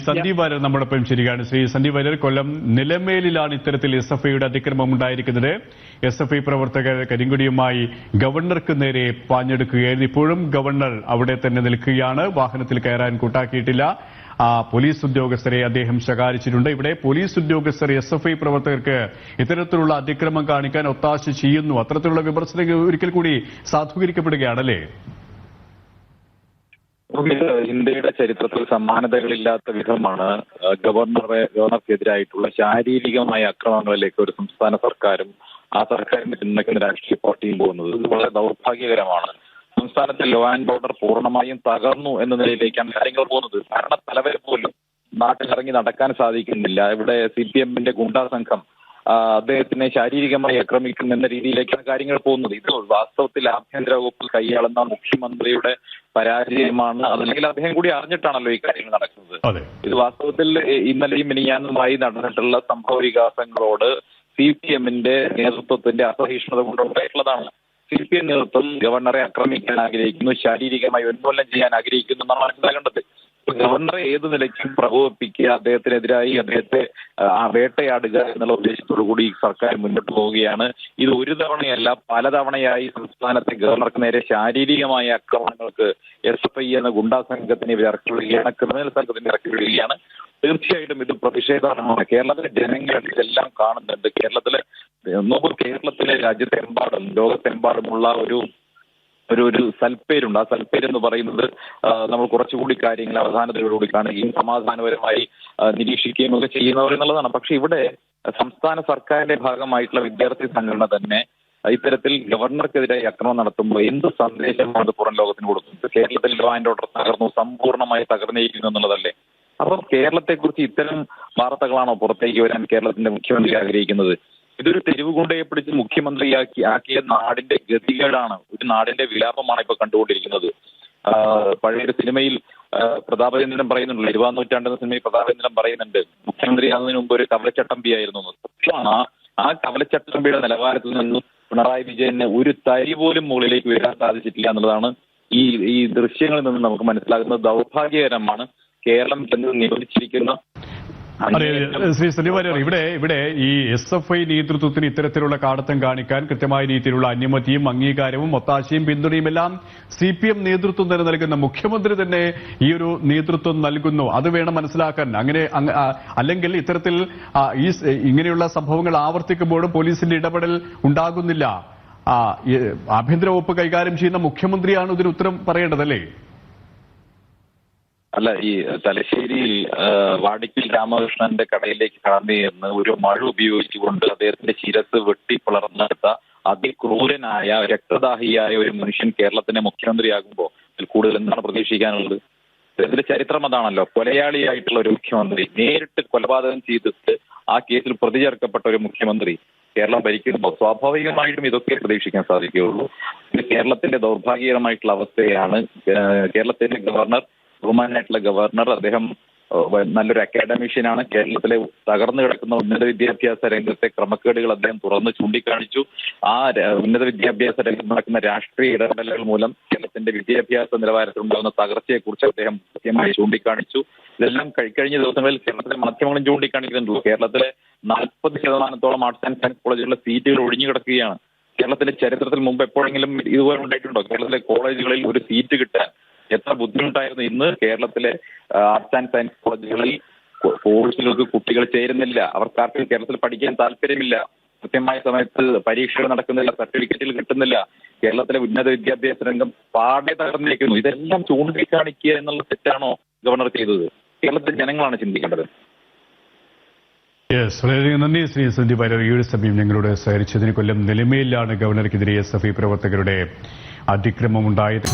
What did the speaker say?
സന്ദീപ് വാര്യർ നമ്മോടൊപ്പം ശരിയാണ് ശ്രീ സന്ദീപ് വാര്യർ കൊല്ലം നിലമേലിലാണ് ഇത്തരത്തിൽ എസ് എഫ് ഐയുടെ അതിക്രമം ഉണ്ടായിരിക്കുന്നത്. എസ് എഫ് ഐ പ്രവർത്തകർ കരിങ്കുടിയുമായി ഗവർണർക്ക് നേരെ പാഞ്ഞെടുക്കുകയായിരുന്നു. ഇപ്പോഴും ഗവർണർ അവിടെ തന്നെ നിൽക്കുകയാണ്. വാഹനത്തിൽ കയറാൻ കൂട്ടാക്കിയിട്ടില്ല. ആ പോലീസ് ഉദ്യോഗസ്ഥരെ അദ്ദേഹം ശകാരിച്ചിട്ടുണ്ട്. ഇവിടെ പോലീസ് ഉദ്യോഗസ്ഥർ എസ് എഫ് ഐ പ്രവർത്തകർക്ക് ഇത്തരത്തിലുള്ള അതിക്രമം കാണിക്കാൻ ഒത്താശ ചെയ്യുന്നു. അത്തരത്തിലുള്ള വിമർശനം ഒരിക്കൽ കൂടി സാധൂകരിക്കപ്പെടുകയാണല്ലേ? ഇന്ത്യയുടെ ചരിത്രത്തിൽ സമാനതകളില്ലാത്ത വിധമാണ് ഗവർണറെ ഗവർണർക്കെതിരായിട്ടുള്ള ശാരീരികമായ അക്രമങ്ങളിലേക്ക് ഒരു സംസ്ഥാന സർക്കാരും ആ സർക്കാരിന്റെ പിന്തുണയ്ക്കുന്ന രാഷ്ട്രീയ പാർട്ടിയും പോകുന്നത്. ഇത് വളരെ ദൗർഭാഗ്യകരമാണ്. സംസ്ഥാനത്തെ ലോ ആൻഡ് ഓർഡർ പൂർണമായും തകർന്നു എന്ന നിലയിലേക്കാണ് കാര്യങ്ങൾ പോകുന്നത്. ഭരണ തലവരെ പോലും നാട്ടിലിറങ്ങി നടക്കാൻ സാധിക്കുന്നില്ല. ഇവിടെ സി പി എമ്മിന്റെ ഗുണ്ടാ സംഘം അദ്ദേഹത്തിനെ ശാരീരികമായി ആക്രമിക്കും എന്ന രീതിയിലേക്കാണ് കാര്യങ്ങൾ പോകുന്നത്. ഇത് വാസ്തവത്തിൽ ആഭ്യന്തര വകുപ്പ് കൈയാളുന്ന മുഖ്യമന്ത്രിയുടെ പരാജയമാണ്. അതല്ലെങ്കിൽ അദ്ദേഹം കൂടി അറിഞ്ഞിട്ടാണല്ലോ ഈ കാര്യങ്ങൾ നടക്കുന്നത്. ഇത് വാസ്തവത്തിൽ ഇന്നലെയും മിനിയാനുമായി നടന്നിട്ടുള്ള സംഭവ വികാസങ്ങളോട് സി പി എമ്മിന്റെ നേതൃത്വത്തിന്റെ അസഹിഷ്ണുത കൊണ്ടുണ്ടായിട്ടുള്ളതാണ്. സി പി എം നേതൃത്വം ഗവർണറെ ആക്രമിക്കാൻ ആഗ്രഹിക്കുന്നു ശാരീരികമായി ഉന്മൂലനം ചെയ്യാൻ ആഗ്രഹിക്കുന്നു എന്നാണ് മനസ്സിലാക്കേണ്ടത്. ഗവർണറെ ഏത് നിലയ്ക്കും പ്രകോപിപ്പിക്കുക അദ്ദേഹത്തിനെതിരായി അദ്ദേഹത്തെ വേട്ടയാടുക എന്നുള്ള ഉദ്ദേശത്തോടു കൂടി സർക്കാർ മുന്നോട്ട് പോവുകയാണ്. ഇത് ഒരു തവണയല്ല പലതവണയായി സംസ്ഥാനത്തെ ഗവർണർക്ക് നേരെ ശാരീരികമായ ആക്രമണങ്ങൾക്ക് എസ് എഫ് ഐ എന്ന ഗുണ്ടാ സംഘത്തിനെ ഇവർ ഇറക്കി വിടുകയാണ് ക്രിമിനൽ സംഘത്തിനെ ഇറക്കി വിടുകയാണ് തീർച്ചയായിട്ടും ഇത് പ്രതിഷേധാർഹമാണ്. കേരളത്തിലെ ജനങ്ങൾ ഇതെല്ലാം കാണുന്നുണ്ട്. കേരളത്തിലെ നോക്കൂ കേരളത്തിലെ രാജ്യത്തെമ്പാടും ലോകത്തെമ്പാടുമുള്ള ഒരു ഒരു ഒരു സൽപ്പേരുണ്ട്. ആ സൽപ്പേര് എന്ന് പറയുന്നത് നമ്മൾ കുറച്ചുകൂടി കാര്യങ്ങൾ അവസാനത്തിലൂടെ കാണുകയും സമാധാനപരമായി നിരീക്ഷിക്കുകയും ഒക്കെ ചെയ്യുന്നവർ എന്നുള്ളതാണ്. പക്ഷെ ഇവിടെ സംസ്ഥാന സർക്കാരിന്റെ ഭാഗമായിട്ടുള്ള വിദ്യാർത്ഥി സംഘടന തന്നെ ഇത്തരത്തിൽ ഗവർണർക്കെതിരായി ആക്രമണം നടത്തുമ്പോൾ എന്ത് സന്ദേശമാണ് പുറം ലോകത്തിന് കൊടുക്കുന്നത്? കേരളത്തിൽ ലോ ആൻഡ് ഓർഡർ തകർന്നു സമ്പൂർണമായി തകർന്നിരിക്കുന്നു എന്നുള്ളതല്ലേ? അപ്പം കേരളത്തെക്കുറിച്ച് ഇത്തരം വാർത്തകളാണോ പുറത്തേക്ക് വരാൻ കേരളത്തിന്റെ മുഖ്യമന്ത്രി ആഗ്രഹിക്കുന്നത്? ഇതൊരു തെരുവ് ഗുണ്ടയെ പിടിച്ച് മുഖ്യമന്ത്രിയാക്കി ആക്കിയ നാടിന്റെ ഗതികേടാണ്. ഒരു നാടിന്റെ വിലാപമാണ് ഇപ്പൊ കണ്ടുകൊണ്ടിരിക്കുന്നത്. പഴയൊരു സിനിമയിൽ പ്രതാപചന്ദ്രൻ പറയുന്നുണ്ടല്ലോ ഇരുപതാം നൂറ്റാണ്ടെന്ന സിനിമയിൽ പ്രതാപചന്ദ്രൻ പറയുന്നുണ്ട് മുഖ്യമന്ത്രി ആകുന്നതിന് മുമ്പ് ഒരു കവലച്ചട്ടമ്പിയായിരുന്നു സത്യമാണ്. ആ- കവലച്ചട്ടമ്പിയുടെ നിലവാരത്തിൽ നിന്നും പിണറായി വിജയന് ഒരു തരി പോലും മുകളിലേക്ക് വരാൻ സാധിച്ചിട്ടില്ല എന്നുള്ളതാണ് ഈ ഈ ദൃശ്യങ്ങളിൽ നിന്ന് നമുക്ക് മനസ്സിലാകുന്നത്. ദൗർഭാഗ്യകരമാണ് കേരളം ചെന്ന് നിരോധിച്ചിരിക്കുന്ന അതെ ശ്രീ സന്ദീപ് വാര്യർ ഇവിടെ ഇവിടെ ഈ എസ് എഫ് ഐ നേതൃത്വത്തിന് ഇത്തരത്തിലുള്ള കാടത്തം കാണിക്കാൻ കൃത്യമായ രീതിയിലുള്ള അനുമതിയും അംഗീകാരവും ഒത്താശയും പിന്തുണയും എല്ലാം സി പി എം നേതൃത്വം തന്നെ നൽകുന്ന മുഖ്യമന്ത്രി തന്നെ ഈ ഒരു നേതൃത്വം നൽകുന്നു. അത് വേണം മനസ്സിലാക്കാൻ. അങ്ങനെ അല്ലെങ്കിൽ ഇത്തരത്തിൽ ഈ ഇങ്ങനെയുള്ള സംഭവങ്ങൾ ആവർത്തിക്കുമ്പോഴും പോലീസിന്റെ ഇടപെടൽ ഉണ്ടാകുന്നില്ല. ആഭ്യന്തര വകുപ്പ് കൈകാര്യം ചെയ്യുന്ന മുഖ്യമന്ത്രിയാണ് ഇതിന് ഉത്തരം പറയേണ്ടതല്ലേ? അല്ല ഈ തലശ്ശേരിയിൽ വാടിക്കൽ രാമകൃഷ്ണന്റെ കടയിലേക്ക് കടന്നു ചെന്ന് ഒരു മഴ ഉപയോഗിച്ചുകൊണ്ട് അദ്ദേഹത്തിന്റെ ശിരസ് വെട്ടി പിളർന്നെടുത്ത അതിക്രൂരനായ രക്തദാഹിയായ ഒരു മനുഷ്യൻ കേരളത്തിന്റെ മുഖ്യമന്ത്രിയാകുമ്പോൾ അതിൽ കൂടുതൽ എന്താണ് പ്രതീക്ഷിക്കാനുള്ളത്? ഇതിന്റെ ചരിത്രം അതാണല്ലോ. കൊലയാളിയായിട്ടുള്ള ഒരു മുഖ്യമന്ത്രി നേരിട്ട് കൊലപാതകം ചെയ്തിട്ട് ആ കേസിൽ പ്രതി ചേർക്കപ്പെട്ട ഒരു മുഖ്യമന്ത്രി കേരളം ഭരിക്കുമ്പോൾ സ്വാഭാവികമായിട്ടും ഇതൊക്കെ പ്രതീക്ഷിക്കാൻ സാധിക്കുകയുള്ളൂ. കേരളത്തിന്റെ ദൗർഭാഗ്യകരമായിട്ടുള്ള അവസ്ഥയാണ് കേരളത്തിന്റെ ഗവർണർ ബഹുമാനായിട്ടുള്ള ഗവർണർ അദ്ദേഹം നല്ലൊരു അക്കാഡമിഷ്യനാണ് കേരളത്തിലെ തകർന്നു കിടക്കുന്ന ഉന്നത വിദ്യാഭ്യാസ രംഗത്തെ ക്രമക്കേടുകൾ അദ്ദേഹം തുറന്ന് ചൂണ്ടിക്കാണിച്ചു. ആ ഉന്നത വിദ്യാഭ്യാസ രംഗത്ത് നടക്കുന്ന രാഷ്ട്രീയ ഇടപെടലുകൾ മൂലം കേരളത്തിന്റെ വിദ്യാഭ്യാസ നിലവാരത്തിൽ ഉണ്ടാകുന്ന തകർച്ചയെക്കുറിച്ച് അദ്ദേഹം കൃത്യമായി ചൂണ്ടിക്കാണിച്ചു. ഇതെല്ലാം കഴിക്കഴിഞ്ഞ കഴിഞ്ഞ ദിവസങ്ങളിൽ കേരളത്തിലെ മാധ്യമങ്ങളും ചൂണ്ടിക്കാണിക്കുന്നുണ്ടല്ലോ കേരളത്തിലെ നാൽപ്പത് ശതമാനത്തോളം ആർട്സ് ആൻഡ് സയൻസ് കോളേജുകളിലെ സീറ്റുകൾ ഒഴിഞ്ഞു കിടക്കുകയാണ്. കേരളത്തിന്റെ ചരിത്രത്തിൽ മുമ്പ് എപ്പോഴെങ്കിലും ഇതുപോലെ ഉണ്ടായിട്ടുണ്ടോ? കേരളത്തിലെ കോളേജുകളിൽ ഒരു സീറ്റ് കിട്ടാൻ എത്ര ബുദ്ധിമുട്ടായിരുന്നു ഇന്ന് കേരളത്തിലെ ആർട്സ് ആൻഡ് സയൻസ് കോളേജുകളിൽ കോഴ്സുകൾക്ക് കുട്ടികൾ ചേരുന്നില്ല. അവർക്കാർക്കും കേരളത്തിൽ പഠിക്കാൻ താല്പര്യമില്ല. കൃത്യമായ സമയത്ത് പരീക്ഷകൾ നടക്കുന്നില്ല സർട്ടിഫിക്കറ്റുകൾ കിട്ടുന്നില്ല. കേരളത്തിലെ ഉന്നത വിദ്യാഭ്യാസ രംഗം പാടെ തകർന്നിരിക്കുന്നു. ഇതെല്ലാം ചൂണ്ടിക്കാണിക്കുക എന്നുള്ള തെറ്റാണോ ഗവർണർ ചെയ്തത്? കേരളത്തിലെ ജനങ്ങളാണ് ചിന്തിക്കേണ്ടത്. യെസ് വളരെയധികം നന്ദി. ശ്രീ സന്ദീപ് വാര്യർ ഈ ഒരു സമയം ഞങ്ങളോട് സഹകരിച്ചതിന് കൊല്ലം നിലമയിലാണ് ഗവർണർക്കെതിരെ എസ് എഫ് ഐ പ്രവർത്തകരുടെ അതിക്രമമുണ്ടായത്.